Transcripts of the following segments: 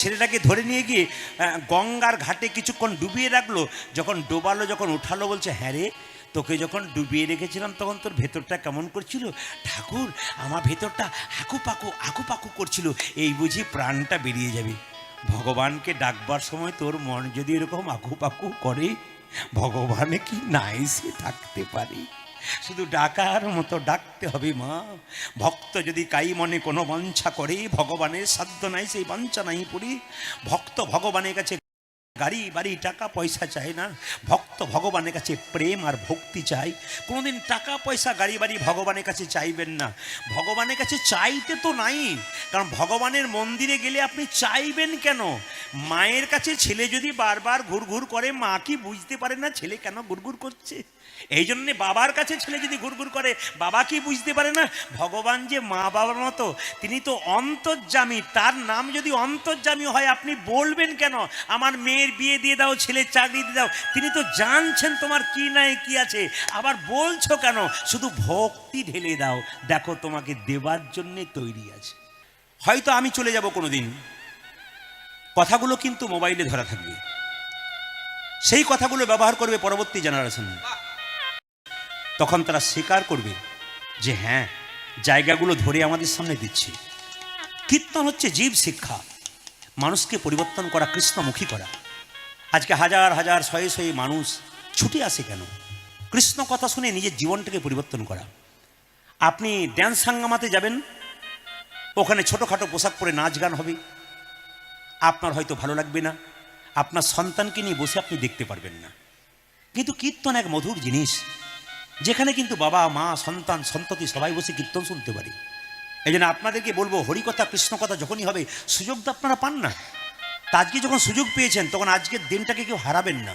ছেলেটাকে ধরে নিয়ে গিয়ে গঙ্গার ঘাটে কিছুক্ষণ ডুবিয়ে রাখল। যখন ডোবালো, যখন উঠালো, বলছে হ্যাঁ রে, তোকে যখন ডুবিয়ে রেখেছিলাম, তখন তোর ভেতরটা কেমন করছিল? ঠাকুর, আমার ভেতরটা হাকু পাকু আকু পাকু করছিল। এই বুঝি প্রাণটা বেরিয়ে যাবে। ভগবানকে ডাকবার সময় তোর মন যদি এরকম আকু পাকু করে, ভগবানে কি নাই সে থাকতে পারে? শুধু ডাকার মতো ডাকতে হবে, মা। ভক্ত যদি কাই মনে কোনো বাঞ্ছা করে, ভগবানের সাধ্য নাই, সেই বাঞ্ছা নাই পড়ি। ভক্ত ভগবানের কাছে গাড়ি, বাড়ি, টাকা, পয়সা চায় না। ভক্ত ভগবানের কাছে প্রেম আর ভক্তি চাই কোনোদিন টাকা, পয়সা, গাড়ি, বাড়ি ভগবানের কাছে চাইবেন না। ভগবানের কাছে চাইতে তো নাই। কারণ ভগবানের মন্দিরে গেলে আপনি চাইবেন কেন? মায়ের কাছে ছেলে যদি বারবার ঘুরঘুর করে, মা কি বুঝতে পারে না ছেলে কেন ঘুরঘুর করছে? এই জন্যে বাবার কাছে ছেলে যদি ঘুরঘুর করে, বাবা কি বুঝতে পারে না? ভগবান যে মা বাবার মতো, তিনি তো অন্তর্জামী তার নাম যদি অন্তর্জামী হয়, আপনি বলবেন কেন? আমার মেয়ের বিয়ে দিয়ে দাও, ছেলের চাকরি দিয়ে দাও, তিনি তো জানছেন তোমার কি নাই, কি আছে। আবার বলছো কেন? শুধু ভক্তি ঢেলে দাও, দেখো তোমাকে দেবার জন্যে তৈরি আছে। হয়তো আমি চলে যাব কোনোদিন। কথাগুলো কিন্তু মোবাইলে ধরা থাকবে। সেই কথাগুলো ব্যবহার করবে পরবর্তী জেনারেশন তখন তারা স্বীকার করবে যে হ্যাঁ জায়গাগুলো ধরে আমাদের সামনে দিচ্ছে। কীর্তন হচ্ছে জীব শিক্ষা। মানুষকে পরিবর্তন করা, কৃষ্ণমুখী করা। আজকে হাজার হাজার, শয়ে শয়ে মানুষ ছুটে আসে কেন? কৃষ্ণ কথা শুনে নিজের জীবনটাকে পরিবর্তন করা। আপনি ড্যান্স সাঙ্গামাতে যাবেন, ওখানে ছোটোখাটো পোশাক পরে নাচ গান হবে। আপনার হয়তো ভালো লাগবে না। আপনার সন্তানকে নিয়ে বসে আপনি দেখতে পারবেন না। কিন্তু কীর্তন এক মধুর জিনিস, যেখানে কিন্তু বাবা, মা, সন্তান, সন্ততি সবাই বসে কীর্তন শুনতে পারে। এই জন্য আপনাদেরকে বলব, হরিকথা কৃষ্ণ কথা যখনই হবে, সুযোগ তো আপনারা পান না। তা আজকে যখন সুযোগ পেয়েছেন, তখন আজকের দিনটাকে কেউ হারাবেন না।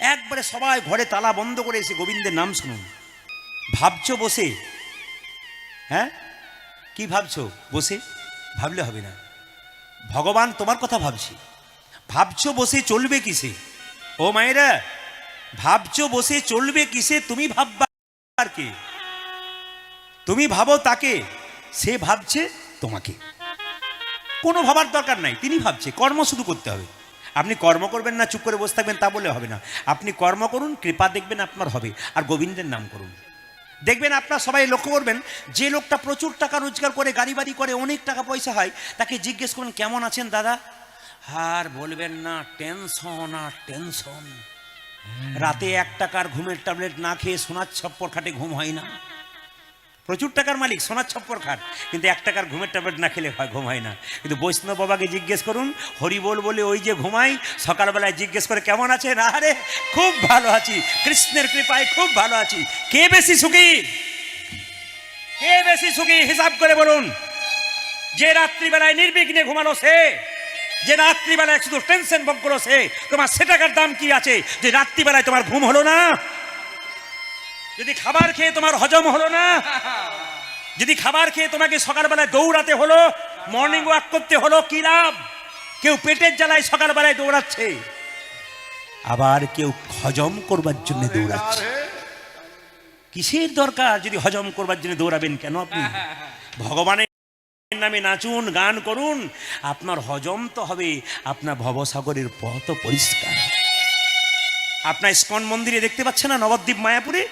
একবারে সবাই ঘরে তালা বন্ধ করে এসে গোবিন্দের নাম শুনুন। ভাবছ বসে? হ্যাঁ? কি ভাবছ? বসে? ভাবলে হবে না। ভগবান তোমার কথা ভাবছি। ভাবছ বসে চলবে কিসে? ও মায়েরা, ভাবছ বসে চলবে কিসে? তুমি ভাববা আর কে? তুমি ভাবো তাকে, সে ভাবছে তোমাকে। কোনো ভাবার দরকার নাই, তিনি ভাবছে, কর্ম শুধু করতে হবে। আপনি কর্ম করবেন না, চুপ করে বসে থাকবেন, তা বলে হবে না। আপনি কর্ম করুন, কৃপা দেখবেন আপনার হবে, আর গোবিন্দের নাম করুন। দেখবেন আপনার সবাই লক্ষ্য করবেন, যে লোকটা প্রচুর টাকা রোজগার করে গাড়ি বাড়ি করে, অনেক টাকা পয়সা হয়, তাকে জিজ্ঞেস করুন, কেমন আছেন দাদা? আর বলবেন না, টেনশন, আর টেনশন। রাতে এক টাকার ঘুমের ট্যাবলেট না খেয়ে সোনার ছপ্পর খাটে ঘুম হয় না। প্রচুর টাকার মালিক, সোনার ছপ্পর খাট কিন্তু এক টাকার ঘুমের ট্যাবলেট না খেলে হয়, ঘুম হয় না। কিন্তু বৈষ্ণব বাবাকে জিজ্ঞেস করুন, হরি বল বলে ওই যে ঘুমাই, সকালবেলায় জিজ্ঞেস করে কেমন আছেন? আরে খুব ভালো আছি। কৃষ্ণের কৃপায় খুব ভালো আছি। কে বেশি সুখী? কে বেশি সুখী? হিসাব করে বলুন। যে রাত্রিবেলায় নির্বিঘ্নে ঘুমালো সে, যে রাত্রিবেলায় শুধু টেনশন ভোগ করো সে, তোমার সে টাকার দাম কি আছে? যে রাত্রিবেলায় তোমার ঘুম হলো না? যদি খাবার খেয়ে তোমার হজম হলো না, যদি খাবার খেয়ে তোমাকে সকালবেলায় দৌড়াতে হলো মর্নিং ওয়াক করতে হলো, কি লাভ? কেউ পেটের জ্বালায় সকালবেলায় দৌড়াচ্ছে। আবার কেউ হজম করবার জন্য দৌড়াচ্ছে। কিসের দরকার যদি হজম করবার জন্য দৌড়াবেন কেন আপনি? ভগবানের নামে নাচুন, গান করুন, আপনার হজম তো হবে, আপনার ভবসাগরের পথ পরিষ্কার আপনার স্কন মন্দিরে দেখতে পাচ্ছেন না নবদ্বীপ মায়াপুরে?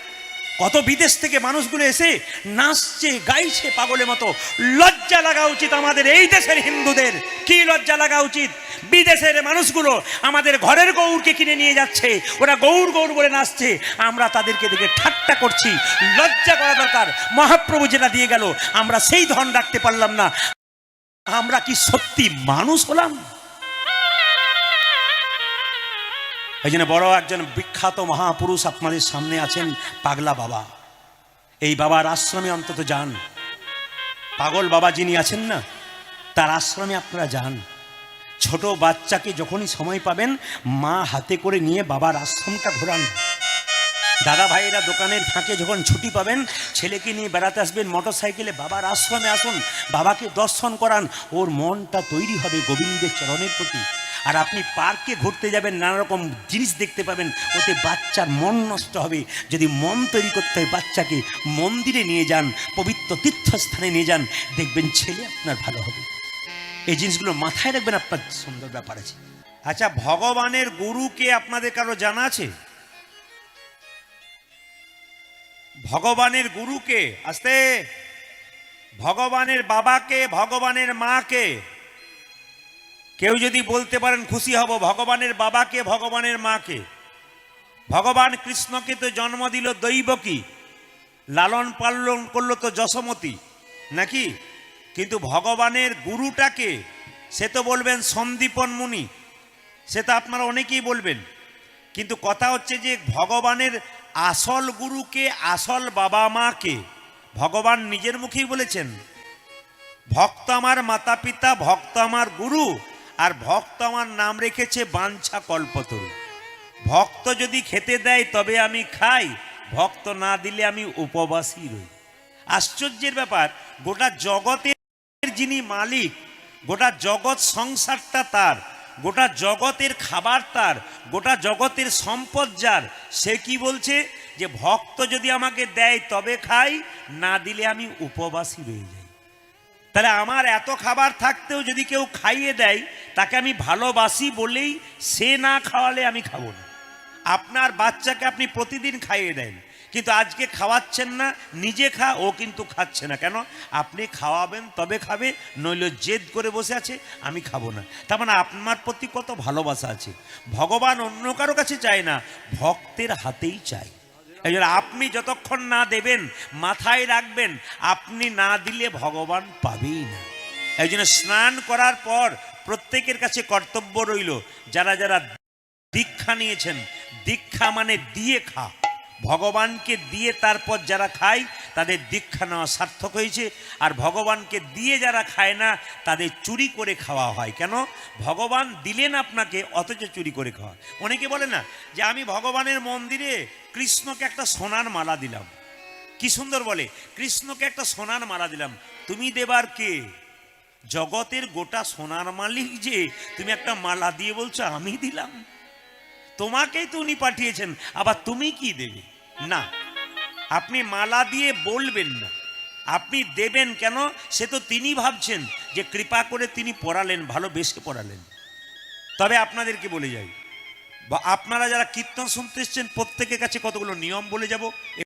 কত বিদেশ থেকে মানুষগুলো এসে নাচছে, গাইছে পাগলের মতো। লজ্জা লাগা উচিত আমাদের এই দেশের হিন্দুদের। কি লজ্জা লাগা উচিত? বিদেশের মানুষগুলো আমাদের ঘরের গৌরকে কিনে নিয়ে যাচ্ছে। ওরা গৌর গৌর বলে নাচছে। আমরা তাদেরকে দেখে ঠাট্টা করছি। লজ্জা করা দরকার। মহাপ্রভু যেটা দিয়ে গেল, আমরা সেই ধন রাখতে পারলাম না। আমরা কি সত্যি মানুষ হলাম? এই জন্য বড় একজন বিখ্যাত মহাপুরুষ আপনাদের সামনে আছেন পাগলা বাবা। এই বাবার আশ্রমে অন্তত যান। পাগল বাবা যিনি আছেন না, তার আশ্রমে আপনারা যান। ছোট বাচ্চাকে যখনই সময় পাবেন, মা হাতে করে নিয়ে বাবার আশ্রমটা ঘোরান। দাদা ভাইয়েরা দোকানের ফাঁকে যখন ছুটি পাবেন, ছেলেকে নিয়ে বেড়াতে আসবেন মোটর সাইকেলে বাবার আশ্রমে আসুন, বাবাকে দর্শন করান, ওর মনটা তৈরি হবে গোবিন্দের চরণের প্রতি। আর আপনি পার্কে ঘুরতে যাবেন নানা রকম জিনিস দেখতে পাবেন, ওতে বাচ্চার মন নষ্ট হবে। যদি মন তৈরি করতে হয় বাচ্চাকে, মন্দিরে নিয়ে যান, পবিত্র তীর্থস্থানে নিয়ে যান, দেখবেন ছেলে আপনার ভালো হবে। এই জিনিসগুলো মাথায় রাখবেন, আপনার সুন্দর ব্যাপার আছে। আচ্ছা ভগবানের গুরুকে আপনাদের কারও জানা আছে? ভগবানের গুরুকে, আস্তে। ভগবানের বাবাকে, ভগবানের মাকে। কেউ যদি বলতে পারেন, খুশি হব ভগবানের বাবাকে, ভগবানের মাকে। ভগবান কৃষ্ণকে তো জন্ম দিল দৈবকী লালন পালন করল তো যশমতী, নাকি? কিন্তু ভগবানের গুরুটাকে, সে তো বলবেন সন্দীপন মুনি, সে তো আপনারা অনেকেই বলবেন। কিন্তু কথা হচ্ছে যে ভগবানের আসল গুরুকে, আসল বাবা মাকে ভগবান নিজের মুখেই বলেছেন। ভক্ত আমার মাতা পিতা ভক্ত আমার গুরু আর ভক্ত আমার নাম রেখেছে বাঞ্ছা কল্পতরু। ভক্ত যদি খেতে দেয়, তবে আমি খাই। ভক্ত না দিলে আমি উপবাসী রই। আশ্চর্যের ব্যাপার, গোটা জগতের যিনি মালিক, গোটা জগৎ সংসারটা তার, গোটা জগতের খাবার তার, গোটা জগতের সম্পদ যার, সে কি বলছে? যে ভক্ত যদি আমাকে দেয়, তবে খাই, না দিলে আমি উপবাসী রয়ে যাই। তাহলে আমার এত খাবার থাকতেও যদি কেউ খাইয়ে দেয় তাকে আমি ভালোবাসি বলেই সে না খাওয়ালে আমি খাব না। আপনার বাচ্চাকে আপনি প্রতিদিন খাইয়ে দেন, কিন্তু আজকে খাওয়াচ্ছেন না, নিজে খা, ও কিন্তু খাচ্ছে না। কেন? আপনি খাওয়াবেন, তবে খাবে, নইলে জেদ করে বসে আছে, আমি খাব না। তার মানে আপনার প্রতি কত ভালোবাসা আছে। ভগবান অন্য কারও কাছে চায় না, ভক্তের হাতেই চায়। এই আপনি যতক্ষণ না দেবেন, মাথায় রাখবেন, আপনি না দিলে ভগবান পাবেই না। এই জন্য স্নান করার পর প্রত্যেকের কাছে কর্তব্য রইল যারা যারা দীক্ষা নিয়েছেন। দীক্ষা মানে দিয়ে খা। ভগবানকে দিয়ে তারপর যারা খায়, তাদের দীক্ষা নেওয়া সার্থক হয়েছে। আর ভগবানকে দিয়ে যারা খায় না, তাদের চুরি করে খাওয়া হয়। কেন? ভগবান দিলেন আপনাকে, অথচ চুরি করে খাওয়া। অনেকে বলে না যে, আমি ভগবানের মন্দিরে কৃষ্ণকে একটা সোনার মালা দিলাম। কি সুন্দর বলে, কৃষ্ণকে একটা সোনার মালা দিলাম। তুমি দেবার কে? জগতের গোটা সোনার মালিক যে, তুমি একটা মালা দিয়ে বলছো, আমি দিলাম। তোমাকেই তো উনি পাঠিয়েছেন, আবার তুমি কি দেবে? না, আপনি মালা দিয়ে বলবেন না। আপনি দেবেন কেন? সে তো তিনি ভাবছেন যে কৃপা করে তিনি পড়ালেন, ভালোবেসে পড়ালেন। তবে আপনাদেরকে বলে যাই, বা আপনারা যারা কীর্তন শুনতে এসছেন, প্রত্যেকের কাছে কতগুলো নিয়ম বলে যাব।